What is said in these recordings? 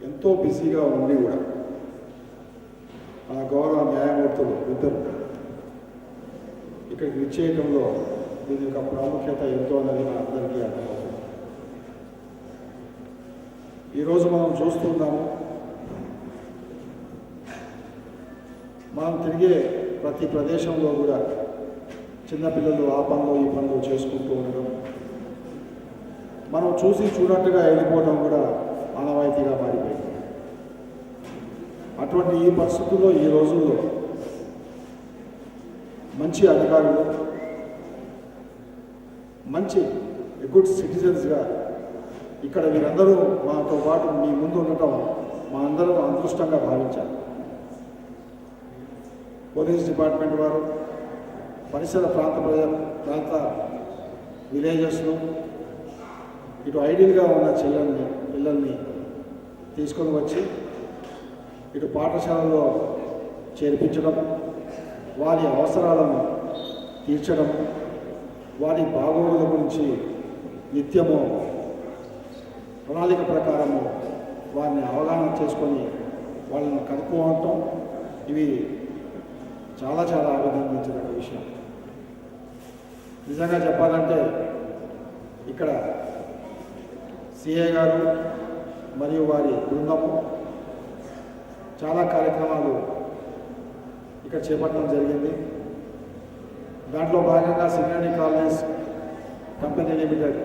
ఎంతో బిజీగా ఉండి కూడా మన గౌరవ న్యాయమూర్తులు ఇద్దరు ఇక్కడికి విచ్చేయటంలో దీని యొక్క ప్రాముఖ్యత ఎంతో అనేది మన అందరికీ అర్థమవుతుంది ఈరోజు మనం చూస్తున్నాము మనం తిరిగే ప్రతి ప్రదేశంలో కూడా చిన్నపిల్లలు ఆ పనులు ఈ పనులు చేసుకుంటూ ఉండడం మనం చూసి చూడట్టుగా వెళ్ళిపోవడం కూడా ఆనవాయితీగా మారిపోయింది. అటువంటి ఈ పరిస్థితుల్లో ఈ రోజుల్లో మంచి అధికారులు మంచి గుడ్ సిటిజన్స్గా ఇక్కడ మీరందరూ మాతో పాటు మీ ముందు ఉండటం మా అందరం అదృష్టంగా భావించాలి. పోలీస్ డిపార్ట్మెంట్ వారు పరిసర ప్రాంత ప్రజలు ప్రాంత విలేజెస్ను ఇటు ఐడియల్గా ఉన్న చెల్లెల్ని పిల్లల్ని తీసుకొని వచ్చి ఇటు పాఠశాలలో చేర్పించడం వారి అవసరాలను తీర్చడం వారి బాగోగుల గురించి నిత్యము ప్రణాళిక ప్రకారము వారిని అవగాహన చేసుకొని వాళ్ళని కనుక్కోవటం ఇవి చాలా చాలా అభినందించిన విషయం. నిజంగా చెప్పాలంటే ఇక్కడ సిఐ గారు మరియు వారి బృందము చాలా కార్యక్రమాలు ఇక్కడ చేపట్టడం జరిగింది. దాంట్లో భాగంగా సింగాణి colonies company limited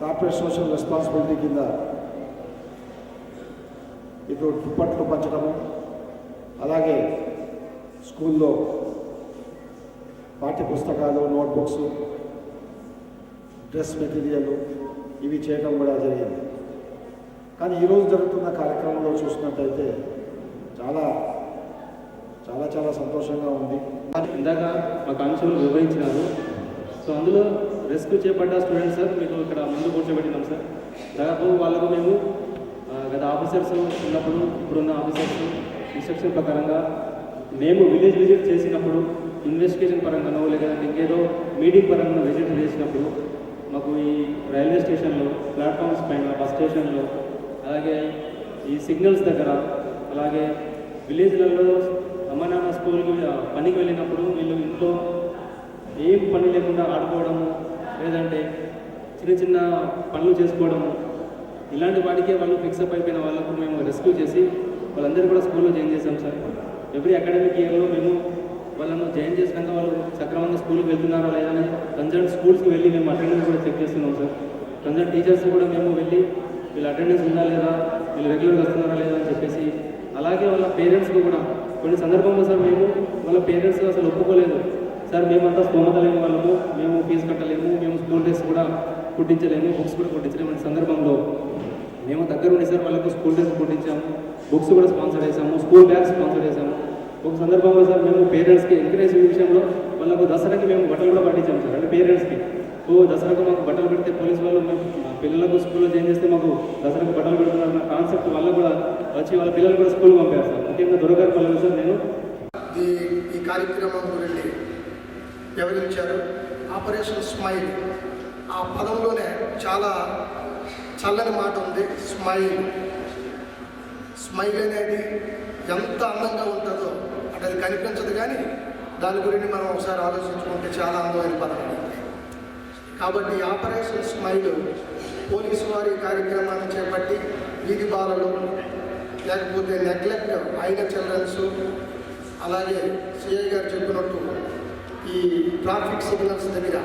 corporate social responsibility కింద ఇప్పుడు దుప్పట్లు పంచడము అలాగే స్కూల్లో పాఠ్య పుస్తకాలు నోట్బుక్స్ డ్రెస్ మెటీరియల్ ఇవి చేయడం కూడా జరిగింది. కానీ ఈరోజు జరుగుతున్న కార్యక్రమంలో చూసినట్టయితే చాలా చాలా చాలా సంతోషంగా ఉంది. ఇందాక మా కానిస్టేబుల్ వివరించినారు. సో అందులో రెస్క్యూ చేపడ్డ స్టూడెంట్స్ సార్ మీకు ఇక్కడ ముందు కూర్చోబెట్టినాం సార్. దాదాపు వాళ్ళకు మేము గత ఆఫీసర్స్ ఉన్నప్పుడు ఇప్పుడున్న ఆఫీసర్స్ ఇన్స్ట్రక్షన్ ప్రకారంగా మేము విలేజ్ విజిట్ చేసినప్పుడు ఇన్వెస్టిగేషన్ పరంగానో లేదంటే ఇంకేదో మీటింగ్ పరంగా విజిట్ చేసినప్పుడు మాకు ఈ రైల్వే స్టేషన్లో ప్లాట్ఫామ్స్ పైన బస్ స్టేషన్లో అలాగే ఈ సిగ్నల్స్ దగ్గర అలాగే విలేజ్లలో అమ్మనాన్న స్కూల్కి పనికి వెళ్ళినప్పుడు వీళ్ళు ఇంట్లో ఏం పని లేకుండా ఆడుకోవడము లేదంటే చిన్న చిన్న పనులు చేసుకోవడము ఇలాంటి వాటికే వాళ్ళు ఫిక్సప్ అయిపోయిన వాళ్ళకు మేము రెస్క్యూ చేసి వాళ్ళందరూ కూడా స్కూల్లో జాయిన్ చేశాం సార్. ఎవ్రీ అకాడమిక్ ఇయర్లో మేము వాళ్ళను జాయిన్ చేసినాక వాళ్ళు సక్రమంగా స్కూల్కి వెళ్తున్నారా లేదా అని కన్సర్న్ స్కూల్స్కి వెళ్ళి మేము అటెండెన్స్ కూడా చెక్ చేస్తున్నాం సార్. కన్సర్న్ టీచర్స్ కూడా మేము వెళ్ళి వీళ్ళ అటెండెన్స్ ఉందా లేదా వీళ్ళు రెగ్యులర్గా వస్తున్నారా లేదా అని చెప్పేసి అలాగే వాళ్ళ పేరెంట్స్కి కూడా కొన్ని సందర్భంలో సార్ మేము వాళ్ళ పేరెంట్స్ అసలు ఒప్పుకోలేదు. సార్ మేమంతా స్తోమత లేని వాళ్ళము మేము ఫీజు కట్టలేము మేము స్కూల్ డ్రెస్ కూడా కుట్టించలేము బుక్స్ కూడా కుట్టించలేము అనే సందర్భంలో మేము దగ్గర ఉండి సార్ వాళ్ళకు స్కూల్ డ్రెస్ కుట్టించాము బుక్స్ కూడా స్పాన్సర్ చేసాము స్కూల్ బ్యాగ్స్ స్పాన్సర్ చేసాము ఒక సందర్భంలో సార్ మేము పేరెంట్స్కి ఎంకరేజ్ విషయంలో. వాళ్ళకు దసరాకి మేము బట్టలు కూడా పట్టించాము సార్ అంటే పేరెంట్స్కి. ఓ దసరాకు మాకు బట్టలు పెడితే పోలీస్ వాళ్ళు మా పిల్లలకు స్కూల్లో జాయిన్ చేస్తే మాకు దసరాకు బట్టలు పెడుతున్నారు అన్న కాన్సెప్ట్ వల్ల కూడా వచ్చి వాళ్ళ పిల్లలు కూడా స్కూల్ పంపారు సార్. ముఖ్యంగా దొరగారు పల్లెలు సార్ నేను. ఈ కార్యక్రమం గురించి వివరించారు. Operation smile. ఆ పదంలోనే చాలా చల్లని మాట ఉంది స్మైల్. స్మైల్ అనేది ఎంత అందంగా ఉంటుందో అది కనిపించదు కానీ దాని గురించి మనం ఒకసారి ఆలోచించుకుంటే చాలా అందమైన పదం. కాబట్టి ఆపరేషన్ స్మైల్ పోలీసు వారి కార్యక్రమాన్ని చేపట్టి వీధి బాలలు లేకపోతే నెగ్లెక్ట్ అయిన చిల్డ్రన్స్ అలాగే సిఐ గారు చెప్పినట్టు ఈ ట్రాఫిక్ సిగ్నల్స్ దగ్గర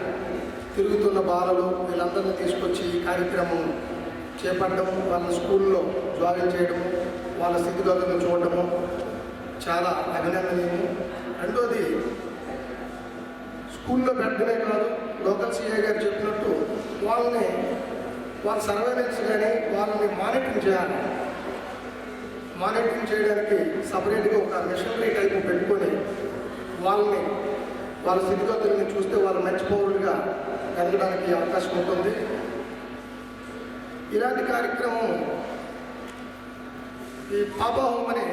తిరుగుతున్న బాలలు వీళ్ళందరినీ తీసుకొచ్చి ఈ కార్యక్రమం చేపట్టడం వాళ్ళ స్కూల్లో జాయిన్ చేయడము వాళ్ళ స్థితిగతులను చూడటము చాలా అభినందనీయము. రెండోది స్కూల్లో పెట్టడమే కాదు లోకల్ సీఏ గారు చెప్పినట్టు వాళ్ళని వాళ్ళ సర్వేలెన్స్ కానీ వాళ్ళని మానిటరింగ్ చేయాలి. మానిటరింగ్ చేయడానికి సపరేట్గా ఒక మిషనరీ టైప్ పెట్టుకొని వాళ్ళని వాళ్ళ స్థితిగతుల్ని చూస్తే వాళ్ళు మంచి పౌరులుగా అవకాశం ఉంటుంది. ఇలాంటి కార్యక్రమం ఈ పాప హోమ్ అనే